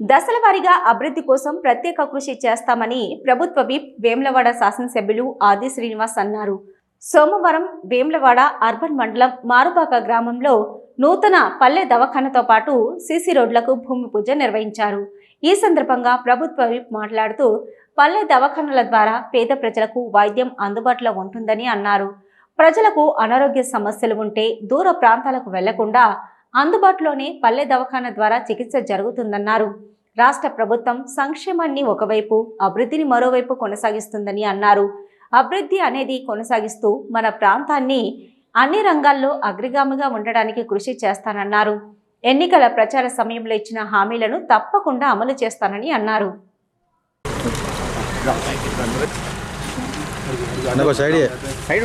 దశల వారీగా అభివృద్ధి కోసం ప్రత్యేక కృషి చేస్తామని ప్రభుత్వ విప్ వేములవాడ శాసనసభ్యులు ఆది శ్రీనివాస్ అన్నారు. సోమవారం వేములవాడ అర్బన్ మండలం మారుపాక గ్రామంలో నూతన పల్లె దవాఖానతో పాటు సీసీ రోడ్లకు భూమి పూజ నిర్వహించారు. ఈ సందర్భంగా ప్రభుత్వ విప్ మాట్లాడుతూ పల్లె దవాఖానల ద్వారా పేద ప్రజలకు వైద్యం అందుబాటులో ఉంటుందని అన్నారు. ప్రజలకు అనారోగ్య సమస్యలు ఉంటే దూర ప్రాంతాలకు వెళ్ళకుండా అందుబాటులోనే పల్లె దవాఖాన ద్వారా చికిత్స జరుగుతుందన్నారు. రాష్ట్ర ప్రభుత్వం సంక్షేమాన్ని ఒకవైపు అభివృద్ధిని మరోవైపు కొనసాగిస్తుందని అన్నారు. అభివృద్ధి అనేది కొనసాగిస్తూ మన ప్రాంతాన్ని అన్ని రంగాల్లో అగ్రగామిగా ఉండడానికి కృషి చేస్తానన్నారు. ఎన్నికల ప్రచార సమయంలో ఇచ్చిన హామీలను తప్పకుండా అమలు చేస్తానని అన్నారు. సైడ్ సైడ్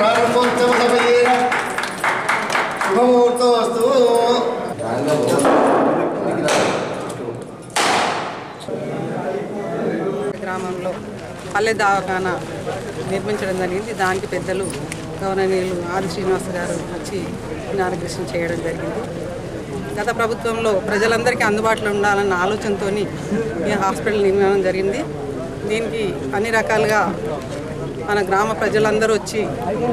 హాస్పిటల్ ప్రారంభోత్సవ శుభముహూర్తమస్తు. గ్రామంలో పల్లె దవాఖానా నిర్మించడం జరిగింది. దానికి పెద్దలు గౌరవనీయులు ఆది శ్రీనివాస్ గారు వచ్చి ఇనాగ్రేషన్ చేయడం జరిగింది. గత ప్రభుత్వంలో ప్రజలందరికీ అందుబాటులో ఉండాలన్న ఆలోచనతో ఈ హాస్పిటల్ నిర్మాణం జరిగింది. దీనికి అన్ని రకాలుగా మన గ్రామ ప్రజలందరూ వచ్చి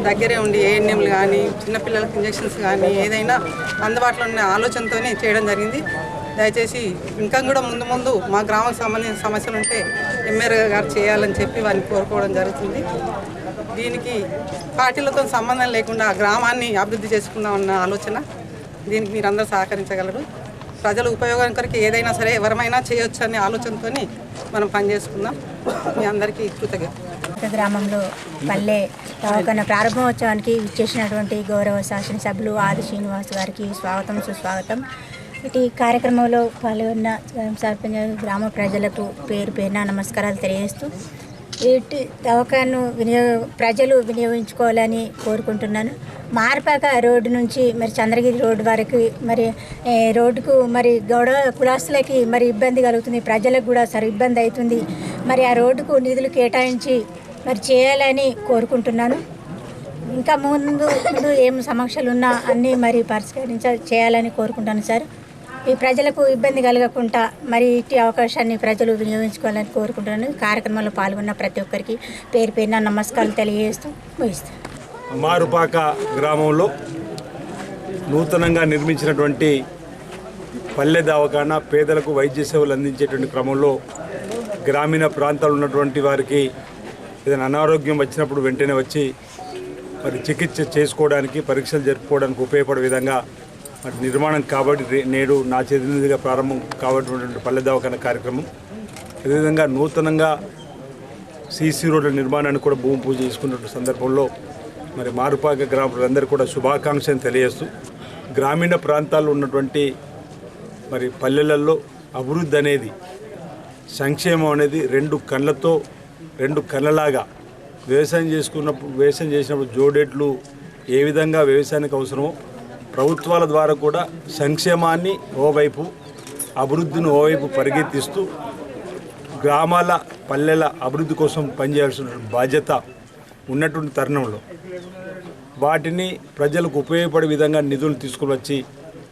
దగ్గరే ఉండి ఏఎన్ఎంలు కానీ చిన్నపిల్లలకి ఇంజెక్షన్స్ కానీ ఏదైనా అందుబాటులో ఉన్న ఆలోచనతోనే చేయడం జరిగింది. దయచేసి ఇంకా కూడా ముందు ముందు మా గ్రామానికి సంబంధించిన సమస్యలు ఉంటే ఎంఆర్ గారు చేయాలని చెప్పి వారిని కోరుకోవడం జరుగుతుంది. దీనికి పార్టీలతో సంబంధం లేకుండా గ్రామాన్ని అభివృద్ధి చేసుకుందామన్న ఆలోచన దీనికి మీరందరూ సహకరించగలరు. ప్రజల ఉపయోగం కొరకు ఏదైనా సరే ఎవరమైనా చేయొచ్చు అనే ఆలోచనతో మనం పనిచేసుకుందాం. మీ అందరికీ కృతజ్ఞత ఒక గ్రామంలో పల్లె దవాఖాన ప్రారంభోత్సవానికి ఇచ్చేసినటువంటి గౌరవ శాసనసభ్యులు ఆది శ్రీనివాస్ గారికి స్వాగతం సుస్వాగతం. ఇటు ఈ కార్యక్రమంలో పాల్గొన్న సర్పంచ్ గ్రామ ప్రజలకు పేరు పేరున నమస్కారాలు తెలియజేస్తూ వీటి దవాఖాను వినియోగ ప్రజలు వినియోగించుకోవాలని కోరుకుంటున్నాను. మార్పాక రోడ్డు నుంచి మరి చంద్రగిరి రోడ్డు వరకు మరి రోడ్డుకు మరి గౌడ కులాస్తులకి మరి ఇబ్బంది కలుగుతుంది ప్రజలకు కూడా సరి ఇబ్బంది అవుతుంది. మరి ఆ రోడ్డుకు నిధులు కేటాయించి మరి చేయాలని కోరుకుంటున్నాను. ఇంకా ముందు ముందు ఏం సమస్యలు ఉన్నా అన్నీ మరి పరిష్కరించ చేయాలని కోరుకుంటాను సార్. ఈ ప్రజలకు ఇబ్బంది కలగకుండా మరి ఇట్టి అవకాశాన్ని ప్రజలు వినియోగించుకోవాలని కోరుకుంటున్నాను. కార్యక్రమంలో పాల్గొన్న ప్రతి ఒక్కరికి పేరు పేరున నమస్కారాలు తెలియజేస్తూ ముగిస్తాను మారుపాక గ్రామంలో నూతనంగా నిర్మించినటువంటి పల్లె దవాఖానా పేదలకు వైద్య సేవలు అందించేటువంటి క్రమంలో గ్రామీణ ప్రాంతాలు ఉన్నటువంటి వారికి ఏదైనా అనారోగ్యం వచ్చినప్పుడు వెంటనే వచ్చి మరి చికిత్స చేసుకోవడానికి పరీక్షలు జరుపుకోవడానికి ఉపయోగపడే విధంగా మరి నిర్మాణం కాబట్టి నేడు నా చేతినిధిగా ప్రారంభం కాబట్టినటువంటి పల్లె దవాఖానా కార్యక్రమం. అదేవిధంగా నూతనంగా సీసీ రోడ్ల నిర్మాణాన్ని కూడా భూమి పూజ చేసుకున్న సందర్భంలో మరి మారుపాక గ్రామ కూడా శుభాకాంక్షలు తెలియజేస్తూ గ్రామీణ ప్రాంతాల్లో ఉన్నటువంటి మరి పల్లెలలో అభివృద్ధి అనేది సంక్షేమం అనేది రెండు కళ్ళతో రెండు కళ్ళలాగా వ్యవసాయం చేసుకున్నప్పుడు వ్యవసాయం చేసినప్పుడు జోడేట్లు ఏ విధంగా వ్యవసాయానికి అవసరమో ప్రభుత్వాల ద్వారా కూడా సంక్షేమాన్ని ఓవైపు అభివృద్ధిని ఓవైపు పరిగెత్తిస్తూ గ్రామాల పల్లెల అభివృద్ధి కోసం పనిచేయాల్సిన బాధ్యత ఉన్నటువంటి తరుణంలో వాటిని ప్రజలకు ఉపయోగపడే విధంగా నిధులు తీసుకుని వచ్చి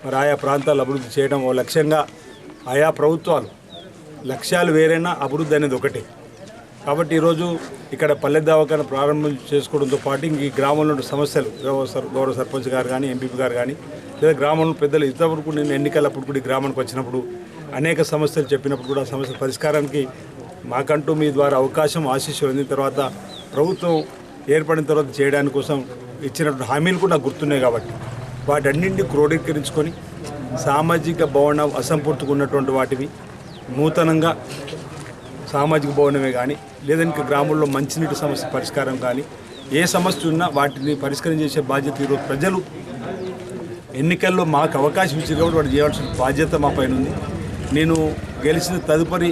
మరి ఆయా ప్రాంతాలు అభివృద్ధి చేయడం ఓ లక్ష్యంగా ఆయా ప్రభుత్వాలు లక్ష్యాలు వేరైనా అభివృద్ధి అనేది ఒకటే. కాబట్టి ఈరోజు ఇక్కడ పల్లె దవాఖాన ప్రారంభం చేసుకోవడంతో పాటు ఈ గ్రామంలో సమస్యలు గౌరవ గౌరవ సర్పంచ్ గారు కానీ ఎంపీపీ గారు కానీ లేదా గ్రామంలో పెద్దలు ఇంతవరకు నేను ఎన్నికలప్పుడు కూడా ఈ గ్రామానికి వచ్చినప్పుడు అనేక సమస్యలు చెప్పినప్పుడు కూడా సమస్య సమస్యల పరిష్కారానికి మాకంటూ మీ ద్వారా అవకాశం ఆశీస్సులు అందిన తర్వాత ప్రభుత్వం ఏర్పడిన తర్వాత చేయడానికి కోసం ఇచ్చినటువంటి హామీలు కూడా నాకు గుర్తున్నాయి కాబట్టి వాటన్నింటినీ క్రోడీకరించుకొని సామాజిక భవనం అసంపూర్తిగా ఉన్నటువంటి వాటివి నూతనంగా సామాజిక భవనమే కానీ లేదంటే గ్రామంలో మంచినీటి సమస్య పరిష్కారం కానీ ఏ సమస్య ఉన్నా వాటిని పరిష్కారం చేసే బాధ్యత ఈరోజు ప్రజలు. ఎన్నికల్లో మాకు అవకాశం ఇచ్చింది కాబట్టి వాడు చేయాల్సిన బాధ్యత మా పైన ఉంది. నేను గెలిచిన తదుపరి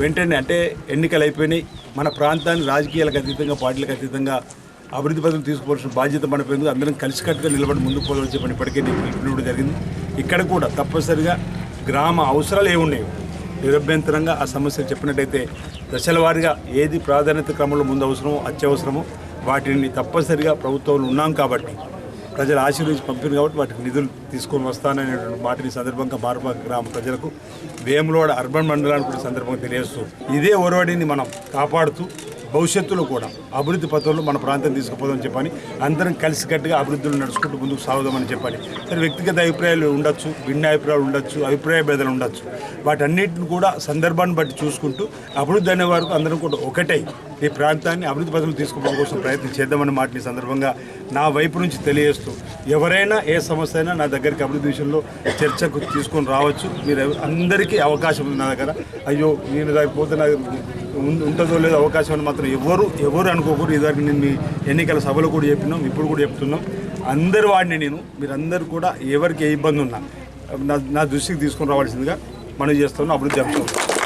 వెంటనే అంటే ఎన్నికలు అయిపోయినాయి. మన ప్రాంతాన్ని రాజకీయాలకు అతీతంగా పార్టీలకు అతీతంగా అభివృద్ధి పథకం తీసుకోవాల్సిన బాధ్యత పడిపోయింది అందరం కలిసికట్టుగా నిలబడి ముందుకు పోవాలని చెప్పని ఇప్పటికే నేను పిలుపునివ్వడం జరిగింది. ఇక్కడ కూడా తప్పనిసరిగా గ్రామ అవసరాలు ఏమున్నాయి నిరభ్యంతరంగా ఆ సమస్యలు చెప్పినట్టయితే దశల వారీగా ఏది ప్రాధాన్యత క్రమంలో ముందు అవసరమో అత్యవసరమో వాటిని తప్పనిసరిగా ప్రభుత్వంలో ఉన్నాం కాబట్టి ప్రజలు ఆశీర్వించి పంపిణీ కాబట్టి వాటికి నిధులు తీసుకొని వస్తాననేటువంటి మాటని సందర్భంగా మారుపాక గ్రామ ప్రజలకు వేములవాడ అర్బన్ మండలానికి కూడా సందర్భంగా తెలియజేస్తూ ఇదే ఒరవడిని మనం కాపాడుతూ భవిష్యత్తులో కూడా అభివృద్ధి పథంలో మన ప్రాంతం తీసుకుపోదామని చెప్పని అందరం కలిసికట్టుగా అభివృద్ధిలో నడుచుకుంటూ ముందుకు సాగుదామని చెప్పాలి సరే వ్యక్తిగత అభిప్రాయాలు ఉండొచ్చు భిన్న అభిప్రాయాలు ఉండొచ్చు అభిప్రాయ భేదాలు ఉండొచ్చు. వాటన్నిటిని కూడా సందర్భాన్ని బట్టి చూసుకుంటూ అభివృద్ధి అనే వరకు అందరం కూడా ఒకటై ఈ ప్రాంతాన్ని అభివృద్ధి పథంలో తీసుకుపోవడం కోసం ప్రయత్నం చేద్దామని మాటని ఈ సందర్భంగా నా వైపు నుంచి తెలియజేస్తూ ఎవరైనా ఏ సమస్య అయినా నా దగ్గరికి అభివృద్ధి విషయంలో చర్చకు తీసుకొని రావచ్చు. మీరు అందరికీ అవకాశం ఉంది నా దగ్గర. అయ్యో నేను దానికి పోతే నాకు ఉంటుందో లేదో అవకాశం అని మాత్రం ఎవరు ఎవరు అనుకోకూడదు. ఇదివరకు నేను మీ ఎన్నికల సభలో కూడా చెప్పినాం. ఇప్పుడు కూడా చెప్తున్నాం. అందరు వాడిని నేను మీరందరూ కూడా ఎవరికి ఏ ఇబ్బంది ఉన్నా నా నా దృష్టికి తీసుకొని రావాల్సిందిగా మనం చేస్తున్నాం. అభివృద్ధి చెప్తున్నాం